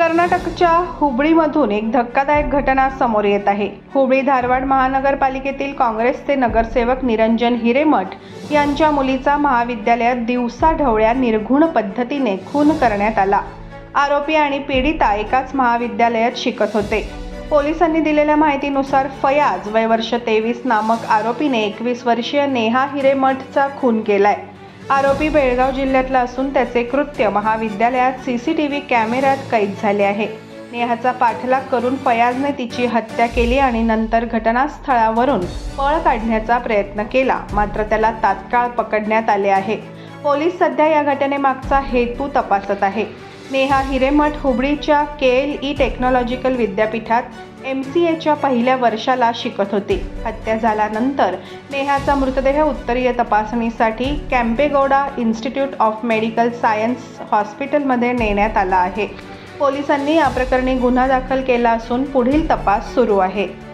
कर्नाटकच्या हुबळीमधून एक धक्कादायक घटना समोर येत आहे. हुबळी धारवाड महानगरपालिकेतील काँग्रेसचे नगरसेवक निरंजन हिरेमठ यांच्या मुलीचा महाविद्यालयात दिवसा ढवळ्या निर्घुण पद्धतीने खून करण्यात आला. आरोपी आणि पीडिता एकाच महाविद्यालयात शिकत होते. पोलिसांनी दिलेल्या माहितीनुसार फयाज वय वर्ष तेवीस नामक आरोपीने एकवीस वर्षीय नेहा हिरेमठचा खून केलाय. आरोपी बेळगाव जिल्ह्यातला असून त्याचे कृत्य महाविद्यालयात सी सी टी व्ही कॅमेऱ्यात कैद झाले आहे. नेहाचा पाठलाग करून फयाजने तिची हत्या केली आणि नंतर घटनास्थळावरून पळ काढण्याचा प्रयत्न केला. मात्र त्याला तात्काळ पकडण्यात आले आहे. पोलीस सध्या या घटनेमागचा हेतू तपासत आहे. नेहा हिरेमठ हुबळीच्या के एल ई टेक्नॉलॉजिकल विद्यापीठात एम सी एच्या पहिल्या वर्षाला शिकत होती. हत्या झाल्यानंतर नेहाचा मृतदेह उत्तरीय तपासणीसाठी Kempegowda institute of medical science हॉस्पिटलमध्ये नेण्यात आला आहे. पोलिसांनी या प्रकरणी गुन्हा दाखल केला असून पुढील तपास सुरू आहे.